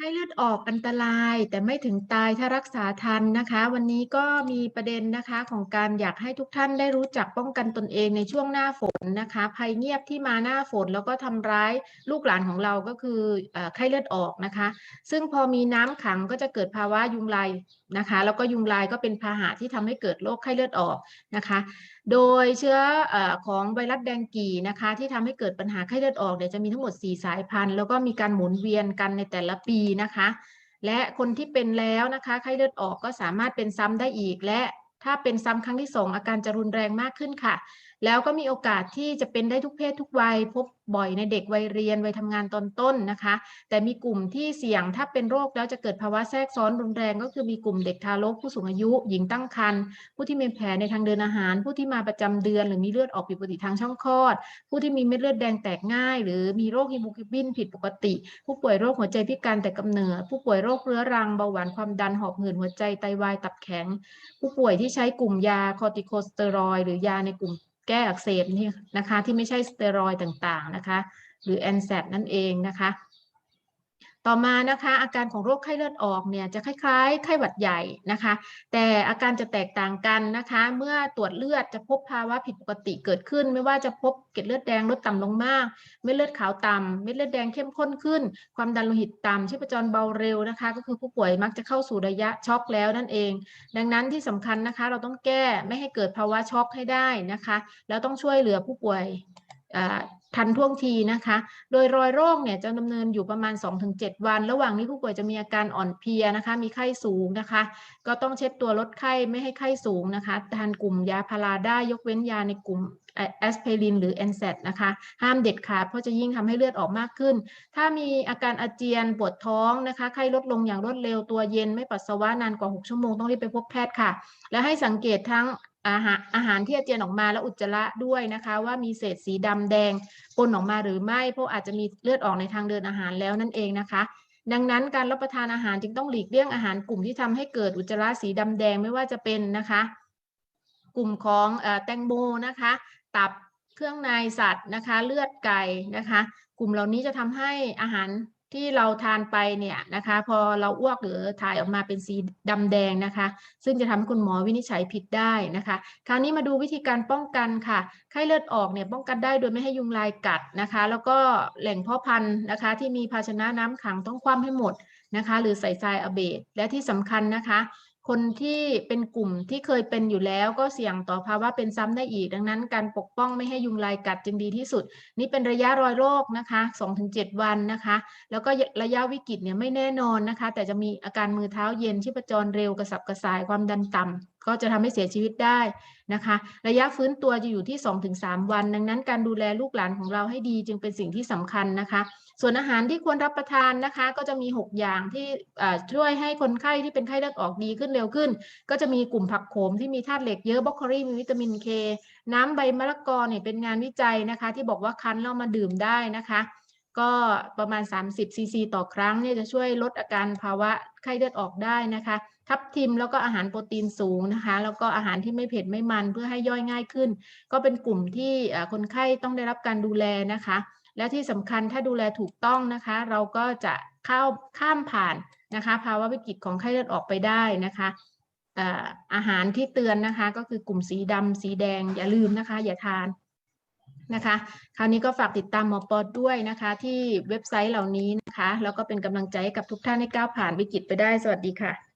ไข้เลือดออกอันตรายแต่ไม่ถึงตายถ้ารักษาทันนะคะ วันนี้ก็มีประเด็นนะคะของการอยากให้ทุกท่านได้รู้จักป้องกันตนเองในช่วงหน้าฝนนะคะภัยเงียบที่มาหน้าฝนแล้วก็ทำร้ายลูกหลานของเราก็คือเอ่อไข้เลือดออกนะคะ ซึ่งพอมีน้ำขังก็จะเกิดภาวะยุงลาย นะคะ แล้วก็ยุงลายก็เป็นพาหะที่ทำให้เกิดโรคไข้เลือดออกนะคะ โดยเชื้ออของไวรัสแดงกีนะคะ ที่ทำให้เกิดปัญหาไข้เลือดออกเดี๋ยวจะมีทั้งหมด 4 สายพันธุ์ แล้วก็มีการหมุนเวียนกันในแต่ละปีนะคะ และคนที่เป็นแล้วนะคะไข้เลือดออกก็สามารถเป็นซ้ำได้อีกและ ถ้าเป็นซ้ำครั้งที่สองอาการจะรุนแรงมากขึ้นค่ะ แล้วก็มีโอกาสที่จะเป็นได้ทุกเพศทุกวัย พบบ่อยในเด็กวัยเรียนวัยทำงานตอนต้นนะคะ แต่มีกลุ่มที่เสี่ยงถ้าเป็นโรคแล้วจะเกิดภาวะแทรกซ้อนรุนแรงก็คือมีกลุ่มเด็กทารกผู้สูงอายุ หญิงตั้งครรภ์ผู้ที่มีแผลในทางเดินอาหาร ผู้ที่มาประจำเดือน หรือมีเลือดออกผิดปกติทางช่องคลอด ผู้ที่มีเม็ดเลือดแดงแตกง่าย หรือมีโรคฮีโมกลบินผิดปกติ ผู้ป่วยโรคหัวใจพิการแต่กำเนิด ผู้ป่วยโรคเรื้อรังเบาหวานความดันหอบหืดหัวใจไตวายตับแข็ง ผู้ป่วยที่ใช้กลุ่มยาคอติโคสเตอรอยหรือยาในกลุ่มแก้อักเสบนี่นะคะ ที่ไม่ใช่สเตียรอยต่างๆนะคะ หรือแอนแซนั่นเองนะคะ ต่อมานะคะอาการของโรคไข้เลือดออกเนี่ยจะคล้ายๆ ไข้หวัดใหญ่นะคะ แต่อาการจะแตกต่างกันนะคะ เมื่อตรวจเลือดจะพบภาวะผิดปกติเกิดขึ้น ไม่ว่าจะพบเกล็ดเลือดแดงลดต่ำลงมากเม็ดเลือดขาวต่ำเม็ดเลือดแดงเข้มข้นขึ้น ความดันโลหิตต่ำชีพจรเบาเร็วนะคะ ก็คือผู้ป่วยมักจะเข้าสู่ระยะช็อกแล้วนั่นเอง ดังนั้นที่สำคัญนะคะ เราต้องแก้ไม่ให้เกิดภาวะช็อกให้ได้นะคะ แล้วต้องช่วยเหลือผู้ป่วย ทันท่วงทีนะคะ โดยรอยโรคเนี่ยจะดำเนินอยู่ประมาณ 2-7 วัน ระหว่างนี้ผู้ป่วยจะมีอาการอ่อนเพลียนะคะ มีไข้สูงนะคะ ก็ต้องเช็ดตัวลดไข้ไม่ให้ไข้สูงนะคะ ทานกลุ่มยาพาราได้ยกเว้นยาในกลุ่มแอสไพรินหรือแอนเซนะคะ ห้ามเด็ดขาดเพราะจะยิ่งทำให้เลือดออกมากขึ้น ถ้ามีอาการอาเจียนปวดท้องนะคะ ไข้ลดลงอย่างรวดเร็วตัวเย็นไม่ปัสสาวะนานกว่า 6 ชั่วโมงต้องรีบไปพบแพทย์ค่ะ และให้สังเกตทั้ง อาหารอาหารที่อาเจียนออกมาและอุจจาระด้วยนะคะ ว่ามีเศษสีดำแดงปนออกมาหรือไม่เพราะอาจจะมีเลือดออกในทางเดินอาหารแล้วนั่นเองนะคะ ดังนั้นการรับประทานอาหารจึงต้องหลีกเลี่ยงอาหารกลุ่มที่ทำให้เกิดอุจจาระสีดำแดงไม่ว่าจะเป็นนะคะ กลุ่มของแตงโมนะคะ ตับเครื่องในสัตว์นะคะ เลือดไก่นะคะ กลุ่มเหล่านี้จะทำให้อาหาร ที่เราทานไปเนี่ยนะคะ พอเราอ้วกหรือถ่ายออกมาเป็นสีดำแดงนะคะ ซึ่งจะทำให้คุณหมอวินิจฉัยผิดได้นะคะ คราวนี้มาดูวิธีการป้องกันค่ะ ไข้เลือดออกเนี่ยป้องกันได้โดยไม่ให้ยุงลายกัดนะคะ แล้วก็แหล่งเพาะพันธุ์นะคะ ที่มีภาชนะน้ำขังต้องคว่ำให้หมดนะคะ หรือใส่ทรายอเบดและที่สำคัญนะคะ คนที่เป็นกลุ่มที่เคยเป็นอยู่แล้วก็เสี่ยงต่อภาวะเป็นซ้ำได้อีก ดังนั้นการปกป้องไม่ให้ยุงลายกัดจึงดีที่สุด นี่เป็นระยะรอยโรคนะคะ 2-7 วันนะคะ แล้วก็ระยะวิกฤตเนี่ยไม่แน่นอนนะคะ แต่จะมีอาการมือเท้าเย็นชีพจรเร็วกระสับกระส่ายความดันต่ำก็จะทำให้เสียชีวิตได้นะคะ ระยะฟื้นตัวจะอยู่ที่ 2-3 วัน ดังนั้นการดูแลลูกหลานของเราให้ดีจึงเป็นสิ่งที่สำคัญนะคะ ส่วนอาหารที่ควรรับประทานนะคะ ก็จะมี 6 อย่างที่ช่วยให้คนไข้ที่เป็นไข้เลือดออกดีขึ้นเร็วขึ้น ก็จะมีกลุ่มผักโขมที่มีธาตุเหล็กเยอะบรอกโคลีมีวิตามินเคน้ำใบมะละกอเนี่ยเป็นงานวิจัยนะคะ ที่บอกว่าคั้นแล้วมาดื่มได้นะคะก็ประมาณ 30ซีซีต่อครั้งเนี่ยจะช่วยลดอาการภาวะไข้เลือดออกได้นะคะ ทับทิมแล้วก็อาหารโปรตีนสูงนะคะ แล้วก็อาหารที่ไม่เผ็ดไม่มันเพื่อให้ย่อยง่ายขึ้น ก็เป็นกลุ่มที่คนไข้ต้องได้รับการดูแลนะคะ และที่สำคัญถ้าดูแลถูกต้องนะคะ เราก็จะเข้าข้ามผ่านนะคะ ภาวะวิกฤตของไข้เลือดออกไปได้นะคะอาหารที่เตือนนะคะ ก็คือกลุ่มสีดำสีแดง อย่าลืมนะคะ อย่าทานนะคะ คราวนี้ก็ฝากติดตามหมอปอดด้วยนะคะ ที่เว็บไซต์เหล่านี้นะคะ แล้วก็เป็นกำลังใจกับทุกท่านให้ก้าวผ่านวิกฤตไปได้ สวัสดีค่ะ